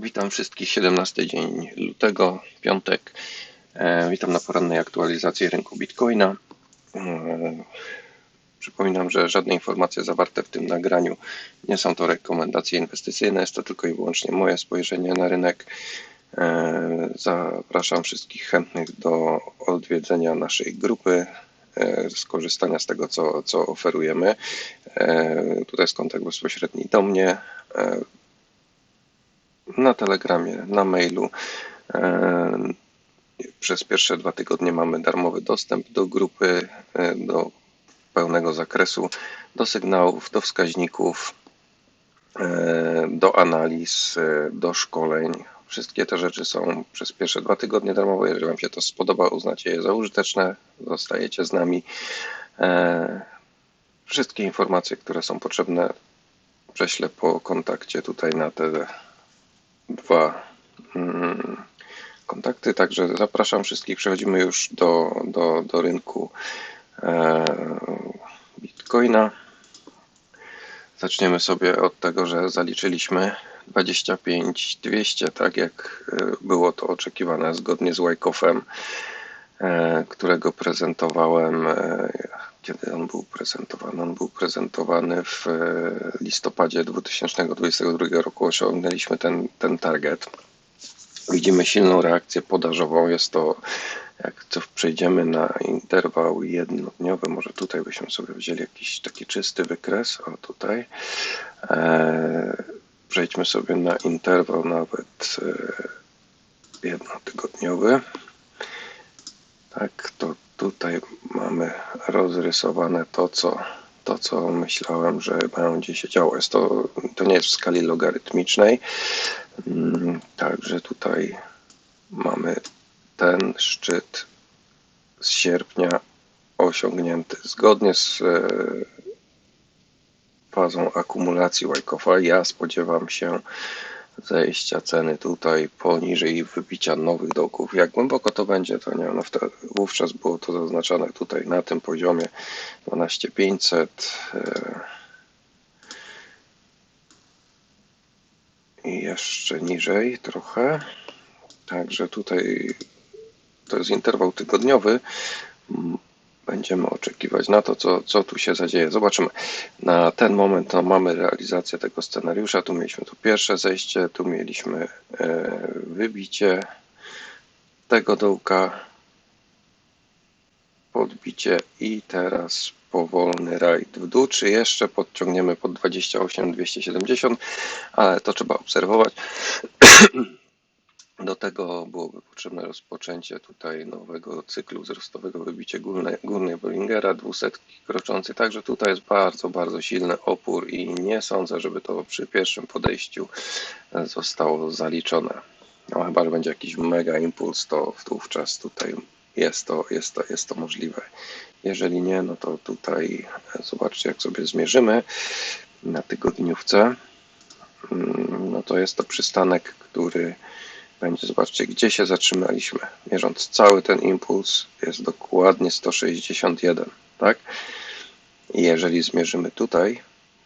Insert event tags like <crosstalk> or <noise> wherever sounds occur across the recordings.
Witam wszystkich. 17 dzień lutego, piątek. E, Witam na porannej aktualizacji rynku Bitcoina. E, Przypominam, że żadne informacje zawarte w tym nagraniu nie są to rekomendacje inwestycyjne, jest to tylko i wyłącznie moje spojrzenie na rynek. E, Zapraszam wszystkich chętnych do odwiedzenia naszej grupy, skorzystania z tego, co, co oferujemy. Tutaj jest kontakt bezpośredni do mnie na Telegramie, na mailu. E, Przez pierwsze dwa tygodnie mamy darmowy dostęp do grupy, e, do pełnego zakresu, do sygnałów, do wskaźników, e, do analiz, do szkoleń. Wszystkie te rzeczy są przez pierwsze dwa tygodnie darmowe. Jeżeli Wam się to spodoba, uznacie je za użyteczne, zostajecie z nami. Wszystkie informacje, które są potrzebne, prześlę po kontakcie tutaj na te dwa mm, kontakty. Także zapraszam wszystkich. Przechodzimy już do, do, do rynku e, Bitcoina. Zaczniemy sobie od tego, że zaliczyliśmy 25 200, tak jak e, było to oczekiwane zgodnie z Wyckoffem, którego prezentowałem. e, Kiedy on był prezentowany? On był prezentowany w e, listopadzie 2022 roku. Osiągnęliśmy ten, ten target. Widzimy silną reakcję podażową. Jest to, jak to przejdziemy na interwał jednodniowy, może tutaj byśmy sobie wzięli jakiś taki czysty wykres. O tutaj. E, przejdźmy sobie na interwał nawet e, jednotygodniowy. Tak, to tutaj mamy rozrysowane to, co, to, co myślałem, że będzie się działo. Jest to, to nie jest w skali logarytmicznej. Mm, Także tutaj mamy ten szczyt z sierpnia osiągnięty zgodnie z e, fazą akumulacji Wyckofa. Ja spodziewam się zejścia ceny tutaj poniżej wybicia nowych dołków. Jak głęboko to będzie, to nie wiem, no wtedy, wówczas było to zaznaczone tutaj na tym poziomie 12500 e, i jeszcze niżej trochę. Także tutaj to jest interwał tygodniowy. Będziemy oczekiwać na to, co, co tu się zadzieje. Zobaczymy. Na ten moment no, mamy realizację tego scenariusza. Tu mieliśmy to pierwsze zejście, tu mieliśmy e, wybicie tego dołka, podbicie i teraz powolny rajd w dół. Czy jeszcze podciągniemy pod 28 270, ale to trzeba obserwować. <clears throat> Do tego byłoby potrzebne rozpoczęcie tutaj nowego cyklu wzrostowego, wybicie górnej, górnej Bollingera, dwusetki kroczący. Także tutaj jest bardzo, bardzo silny opór i nie sądzę, żeby to przy pierwszym podejściu zostało zaliczone. No chyba, że będzie jakiś mega impuls, to wówczas tutaj jest to, jest to, jest to możliwe. Jeżeli nie, no to tutaj zobaczcie, jak sobie zmierzymy na tygodniówce. Mm, No to jest to przystanek, który będzie, zobaczcie, gdzie się zatrzymaliśmy. Mierząc cały ten impuls, jest dokładnie 161, tak? I jeżeli zmierzymy tutaj,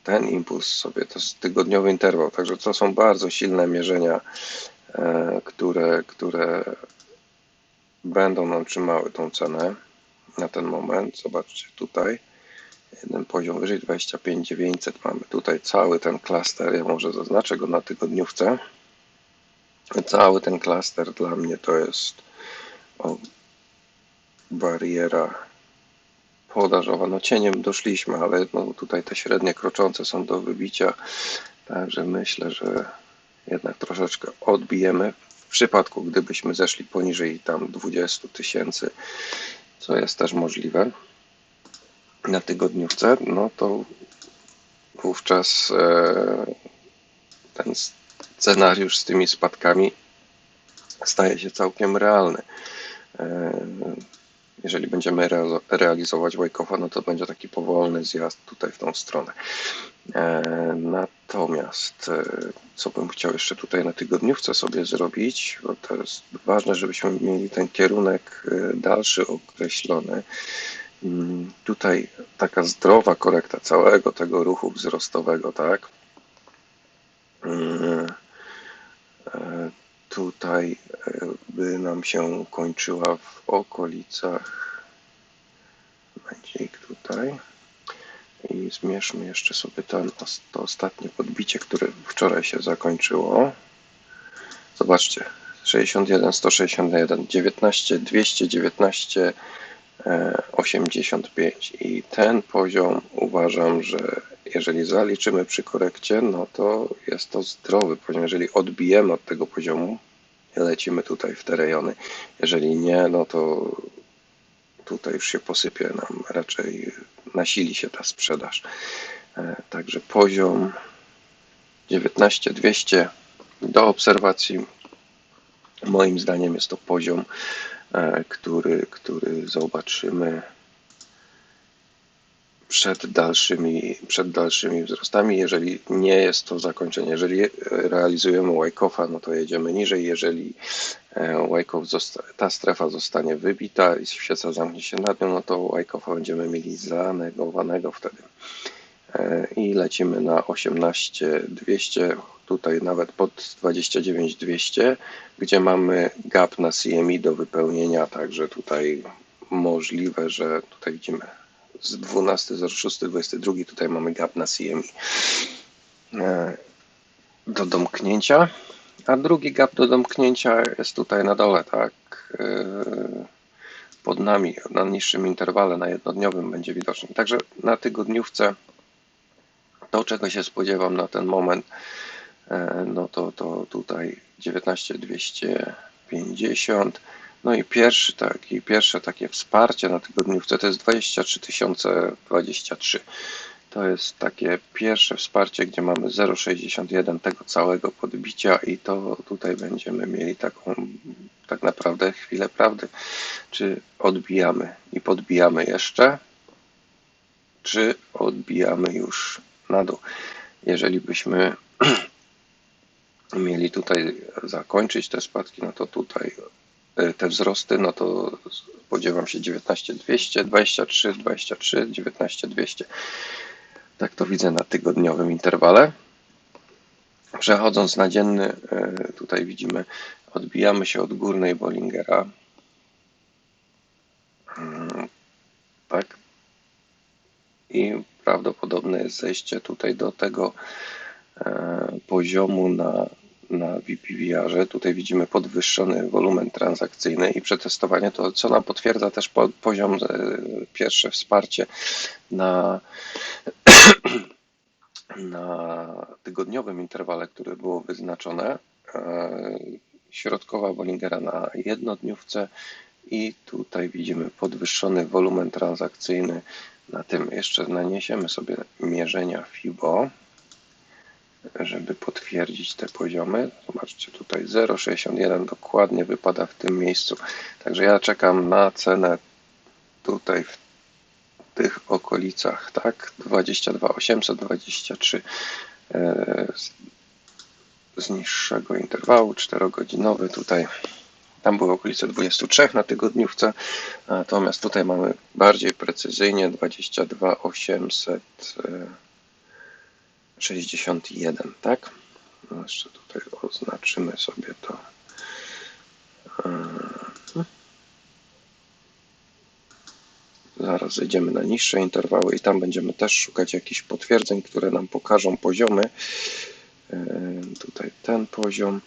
ten impuls sobie, to jest tygodniowy interwał, także to są bardzo silne mierzenia, e, które, które będą nam trzymały tą cenę na ten moment. Zobaczcie tutaj, jeden poziom wyżej, 25 900 mamy tutaj cały ten klaster, ja może zaznaczę go na tygodniówce. Cały ten klaster dla mnie to jest o, bariera podażowa. No cieniem doszliśmy, ale no, tutaj te średnie kroczące są do wybicia, także myślę, że jednak troszeczkę odbijemy. W przypadku, gdybyśmy zeszli poniżej tam 20 tysięcy, co jest też możliwe na tygodniówce, no to wówczas e, ten scenariusz z tymi spadkami staje się całkiem realny. E, Jeżeli będziemy rea- realizować Wyckofa, no to będzie taki powolny zjazd tutaj w tą stronę. E, Natomiast e, co bym chciał jeszcze tutaj na tygodniówce sobie zrobić, bo to jest ważne, żebyśmy mieli ten kierunek dalszy określony. Mm, Tutaj taka zdrowa korekta całego tego ruchu wzrostowego, tak? Tutaj e, by nam się kończyła w okolicach. Madzik tutaj. I zmierzmy jeszcze sobie ten, to ostatnie podbicie, które wczoraj się zakończyło. Zobaczcie, 61, 161, 19, 219, e, 85 i ten poziom uważam, że jeżeli zaliczymy przy korekcie, no to jest to zdrowy poziom. Jeżeli odbijemy od tego poziomu, lecimy tutaj w te rejony. Jeżeli nie, no to tutaj już się posypie nam, raczej nasili się ta sprzedaż. E, Także poziom 19200 do obserwacji. Moim zdaniem jest to poziom, e, który, który zobaczymy przed dalszymi, przed dalszymi wzrostami. Jeżeli nie jest to zakończenie, jeżeli realizujemy Wyckofa, no to jedziemy niżej. Jeżeli e, Wyckoff zosta- ta strefa zostanie wybita i świeca zamknie się nad nią, no to Wyckofa będziemy mieli zanegowanego wtedy. E, I lecimy na 18200, tutaj nawet pod 29200, gdzie mamy gap na CMI do wypełnienia, także tutaj możliwe, że tutaj widzimy z 12.06.22 tutaj mamy gap na CMI e, do domknięcia, a drugi gap do domknięcia jest tutaj na dole, tak, e, pod nami, na niższym interwale, na jednodniowym będzie widoczny. Także na tygodniówce to, czego się spodziewam na ten moment, e, no to, to tutaj 19250. No i pierwszy taki, pierwsze takie wsparcie na tygodniówce to jest 23 023. To jest takie pierwsze wsparcie, gdzie mamy 0,61 tego całego podbicia i to tutaj będziemy mieli taką tak naprawdę chwilę prawdy. Czy odbijamy i podbijamy jeszcze, czy odbijamy już na dół. Jeżeli byśmy <clears throat> mieli tutaj zakończyć te spadki, no to tutaj te wzrosty, no to spodziewam się 19200, 23, 23, 19200. Tak to widzę na tygodniowym interwale. Przechodząc na dzienny, e, tutaj widzimy, odbijamy się od górnej Bollingera. Mm, Tak. I prawdopodobne jest zejście tutaj do tego e, poziomu na, na VPVR-ze. Tutaj widzimy podwyższony wolumen transakcyjny i przetestowanie to, co nam potwierdza też po, poziom, e, pierwsze wsparcie na, <clears throat> na tygodniowym interwale, które było wyznaczone. E, Środkowa Bollingera na jednodniówce i tutaj widzimy podwyższony wolumen transakcyjny. Na tym jeszcze naniesiemy sobie mierzenia FIBO, żeby potwierdzić te poziomy. Zobaczcie tutaj 0,61 dokładnie wypada w tym miejscu. Także ja czekam na cenę tutaj w tych okolicach, tak? 22 823 e, z, niższego interwału, 4-godzinowy tutaj. Tam były okolice 23 na tygodniówce, natomiast tutaj mamy bardziej precyzyjnie 22 861, tak? No jeszcze tutaj oznaczymy sobie to. Eee, Zaraz zejdziemy na niższe interwały i tam będziemy też szukać jakichś potwierdzeń, które nam pokażą poziomy. Eee, Tutaj ten poziom.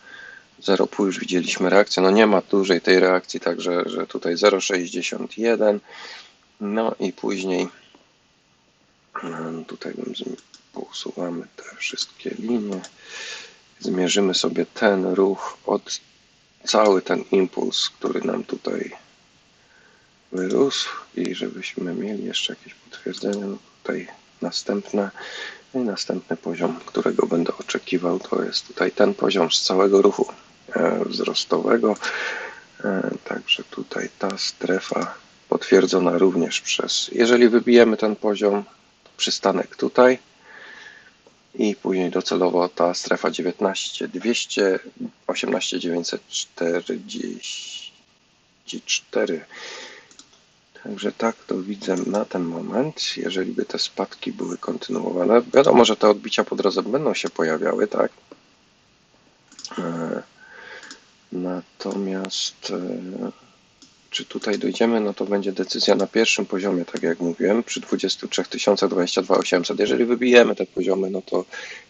0,5 już widzieliśmy reakcję. No nie ma dużej tej reakcji, także że tutaj 0,61. No i później em, tutaj bym zmi- usuwamy te wszystkie linie. Zmierzymy sobie ten ruch od cały ten impuls, który nam tutaj wyrósł i żebyśmy mieli jeszcze jakieś potwierdzenie. No tutaj następne i następny poziom, którego będę oczekiwał, to jest tutaj ten poziom z całego ruchu e, wzrostowego. E, Także tutaj ta strefa potwierdzona również przez, jeżeli wybijemy ten poziom, przystanek tutaj i później docelowo ta strefa 19 200, 18 944. Także tak to widzę na ten moment. Jeżeli by te spadki były kontynuowane, wiadomo, że te odbicia po drodze będą się pojawiały, tak? E, Natomiast e, czy tutaj dojdziemy, no to będzie decyzja na pierwszym poziomie, tak jak mówiłem, przy 23 022 800. Jeżeli wybijemy te poziomy, no to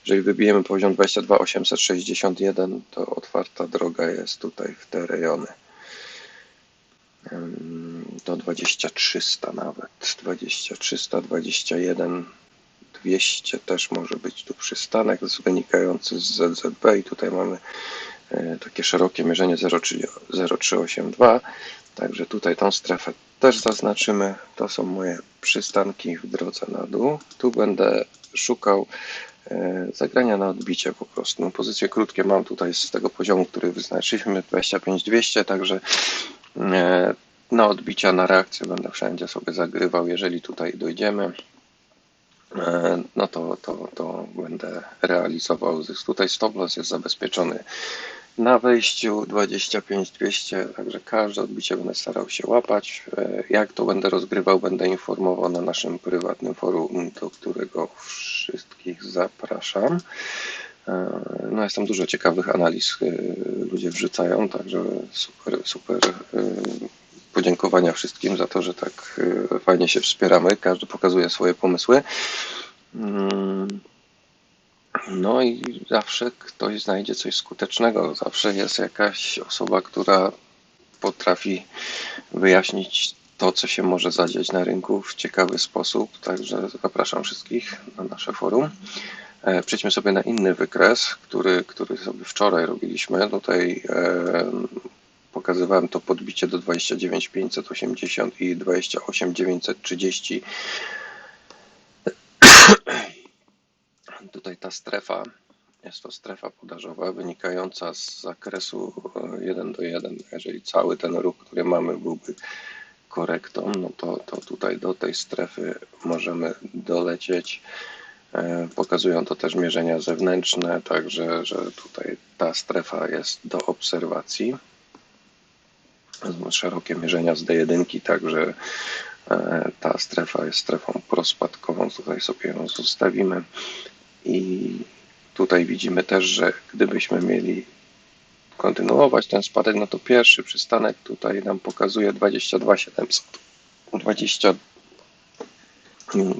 jeżeli wybijemy poziom 22 861, to otwarta droga jest tutaj w te rejony. Do 2300 nawet, 2300, 21, 200 też może być tu przystanek wynikający z ZZB i tutaj mamy takie szerokie mierzenie 0,382 Także tutaj tą strefę też zaznaczymy. To są moje przystanki w drodze na dół. Tu będę szukał e, zagrania na odbicie po prostu. No, pozycje krótkie mam tutaj z tego poziomu, który wyznaczyliśmy 25200, także e, na odbicia, na reakcję będę wszędzie sobie zagrywał. Jeżeli tutaj dojdziemy, e, to, będę realizował. Tutaj stop loss jest zabezpieczony na wejściu 25200, także każde odbicie będę starał się łapać. E, jak to będę rozgrywał, będę informował na naszym prywatnym forum, do którego wszystkich zapraszam. E, no jest tam dużo ciekawych analiz, e, ludzie wrzucają, także super, super podziękowania wszystkim za to, że tak fajnie się wspieramy. Każdy pokazuje swoje pomysły. Mm. No i zawsze ktoś znajdzie coś skutecznego. Zawsze jest jakaś osoba, która potrafi wyjaśnić to, co się może zadziać na rynku w ciekawy sposób. Także zapraszam wszystkich na nasze forum. E, przejdźmy sobie na inny wykres, który, który sobie wczoraj robiliśmy. Tutaj e, pokazywałem to podbicie do 29580 i 28930 Tutaj ta strefa jest to strefa podażowa wynikająca z zakresu 1 e, do 1. Jeżeli cały ten ruch, który mamy, byłby korektą, no to, to tutaj do tej strefy możemy dolecieć. E, pokazują to też mierzenia zewnętrzne, także że tutaj ta strefa jest do obserwacji. Szerokie mierzenia z D1, także e, ta strefa jest strefą prospadkową. Tutaj sobie ją zostawimy. I tutaj widzimy też, że gdybyśmy mieli kontynuować ten spadek, no to pierwszy przystanek tutaj nam pokazuje 22700. 20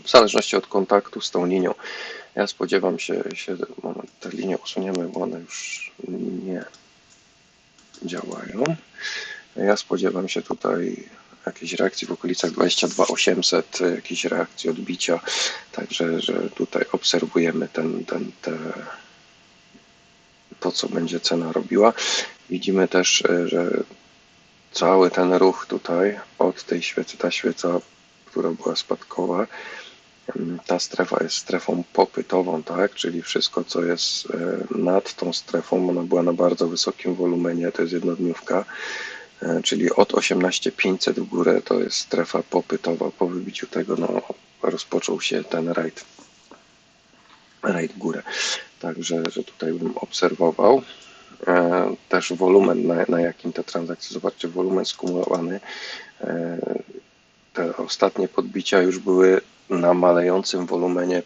w zależności od kontaktu z tą linią. Ja spodziewam się, się moment, te linie usuniemy, bo one już nie działają. Ja spodziewam się tutaj jakiejś reakcji w okolicach 22800, jakiejś reakcji odbicia, także że tutaj obserwujemy ten, ten, te, to, co będzie cena robiła. Widzimy też, że cały ten ruch tutaj od tej świecy, ta świeca, która była spadkowa, ta strefa jest strefą popytową, tak? Czyli wszystko, co jest e, nad tą strefą, ona była na bardzo wysokim wolumenie, to jest jednodniówka E, czyli od 18500 w górę to jest strefa popytowa. Po wybiciu tego no, rozpoczął się ten rajd, rajd w górę. Także że tutaj bym obserwował e, też wolumen, na, na jakim te transakcje, zobaczcie, wolumen skumulowany. E, te ostatnie podbicia już były na malejącym wolumenie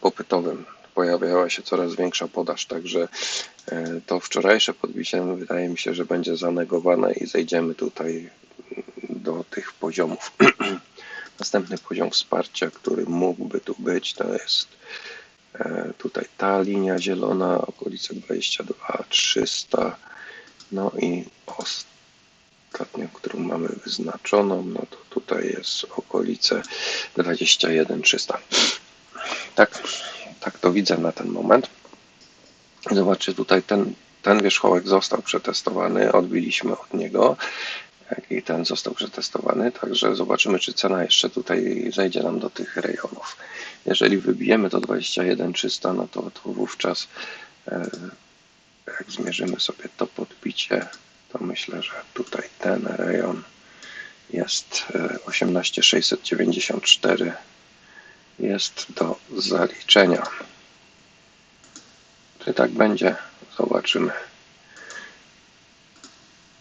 popytowym pojawiała się coraz większa podaż, także e, to wczorajsze podbicie wydaje mi się, że będzie zanegowane i zejdziemy tutaj do tych poziomów. <clears throat> Następny poziom wsparcia, który mógłby tu być, to jest e, tutaj ta linia zielona, okolice 22 300, no i ostatnią, którą mamy wyznaczoną, no to tutaj jest okolice 21 300. Tak, tak to widzę na ten moment. Zobaczcie, tutaj ten, ten wierzchołek został przetestowany, odbiliśmy od niego i ten został przetestowany, także zobaczymy, czy cena jeszcze tutaj zejdzie nam do tych rejonów. Jeżeli wybijemy to 21300, no to, to wówczas e, jak zmierzymy sobie to podbicie, to myślę, że tutaj ten rejon jest 18694 e, jest do zaliczenia. Czy tak będzie? Zobaczymy.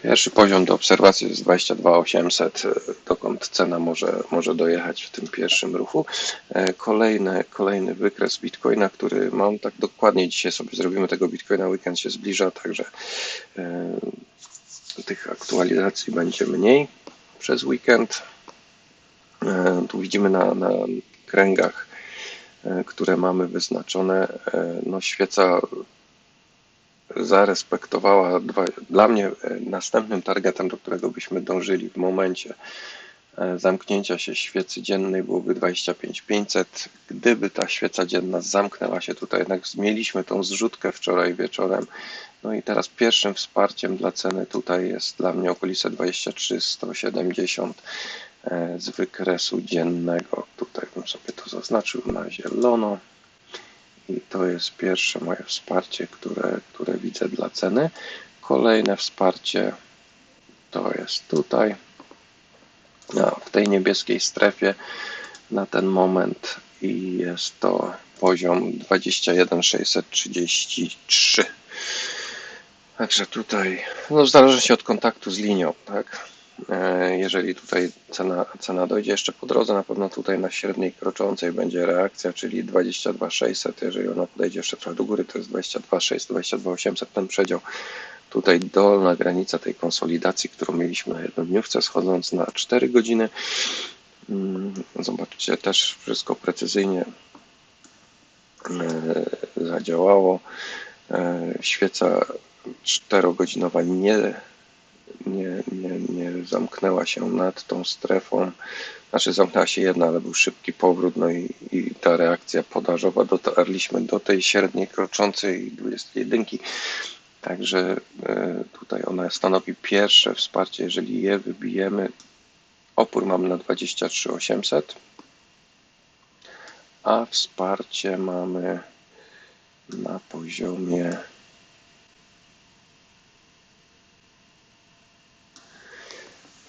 Pierwszy poziom do obserwacji jest 22800, e, dokąd cena może, może dojechać w tym pierwszym ruchu. E, Kolejny, kolejny wykres Bitcoina, który mam tak dokładnie dzisiaj sobie zrobimy tego Bitcoina, weekend się zbliża, także e, tych aktualizacji będzie mniej przez weekend. E, Tu widzimy na, na kręgach, e, które mamy wyznaczone, e, no świeca zarespektowała dwa, dla mnie e, następnym targetem, do którego byśmy dążyli w momencie zamknięcia się świecy dziennej byłoby 25500. Gdyby ta świeca dzienna zamknęła się tutaj, jednak mieliśmy tą zrzutkę wczoraj wieczorem. No i teraz pierwszym wsparciem dla ceny tutaj jest dla mnie okolice 23170 e, z wykresu dziennego. Tutaj bym sobie to zaznaczył na zielono. I to jest pierwsze moje wsparcie, które, które widzę dla ceny. Kolejne wsparcie to jest tutaj, a, w tej niebieskiej strefie na ten moment i jest to poziom 21633. Także tutaj, no w zależności od kontaktu z linią, tak? E, Jeżeli tutaj cena, cena dojdzie jeszcze po drodze, na pewno tutaj na średniej kroczącej będzie reakcja, czyli 22600. Jeżeli ona podejdzie jeszcze trochę do góry, to jest 22600, 22800 ten przedział. Tutaj dolna granica tej konsolidacji, którą mieliśmy na jednodniówce, schodząc na 4 godziny. Mm, Zobaczcie, też wszystko precyzyjnie e, zadziałało. E, Świeca czterogodzinowa nie, nie, nie, nie zamknęła się nad tą strefą. Znaczy zamknęła się jedna, ale był szybki powrót, no i, i ta reakcja podażowa, dotarliśmy do tej średniej kroczącej 21. Także e, tutaj ona stanowi pierwsze wsparcie, jeżeli je wybijemy. Opór mamy na 23800, a wsparcie mamy na poziomie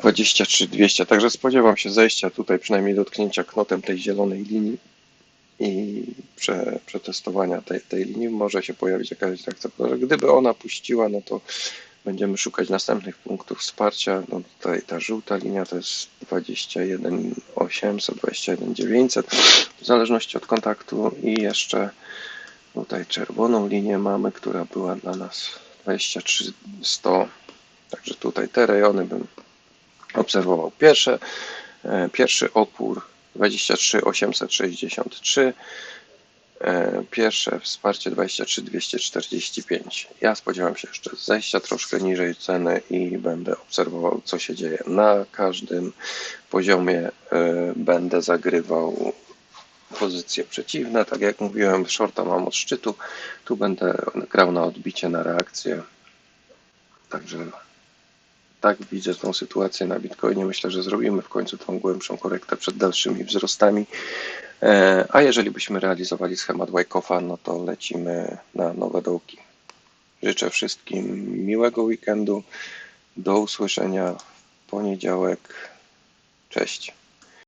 dwadzieścia trzy dwieście. Także spodziewam się zejścia tutaj, przynajmniej dotknięcia knotem tej zielonej linii i prze, przetestowania tej, tej linii. Może się pojawić jakaś reakcja. Gdyby ona puściła, no to będziemy szukać następnych punktów wsparcia. No tutaj ta żółta linia to jest 21 800, 21 900 w zależności od kontaktu i jeszcze tutaj czerwoną linię mamy, która była dla nas 23 100. Także tutaj te rejony bym obserwował. Pierwsze, e, pierwszy opór 23 863 E, Pierwsze wsparcie 23 245. Ja spodziewam się jeszcze zejścia troszkę niżej ceny i będę obserwował, co się dzieje. Na każdym poziomie e, będę zagrywał pozycje przeciwne. Tak jak mówiłem, shorta mam od szczytu. Tu będę grał na odbicie, na reakcję. Także tak widzę tą sytuację na Bitcoinie. Myślę, że zrobimy w końcu tą głębszą korektę przed dalszymi wzrostami. E, A jeżeli byśmy realizowali schemat Wyckofa, no to lecimy na nowe dołki. Życzę wszystkim miłego weekendu. Do usłyszenia w poniedziałek. Cześć.